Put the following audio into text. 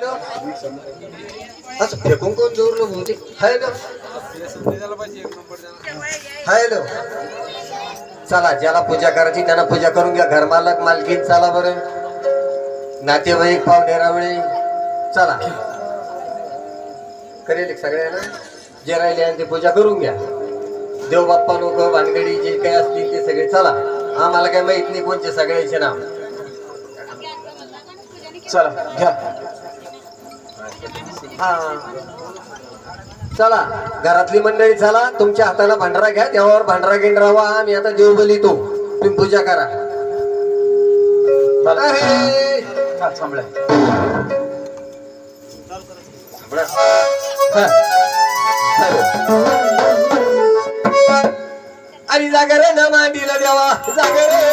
Hello. असं फेकून कोण जोरलो भाऊजी हॅलो. हॅलो. चला ज्याला पूजा करायची त्यांना पूजा करून घ्या. घरमालक मालकीन चला बरं. नातेवाईक पाहुणे रावळे चला. करेल एक सगळ्यांना जे राहिले आहे ते पूजा करून घ्या. देव बाप्पा लोक भानगडी जे काही असतील ते सगळे. चला. आम्हाला काय माहीत नाही कोणते सगळ्याचे नाव. चला घ्या. हा. चला घरातली मंडळी चला तुमच्या हाताला भांडारा घ्या देवावर भांडारा घेऊन राहा आम्ही आता देव बलितो तुम्ही पूजा करा. आणि जागर ना मांडीला देवा जागर.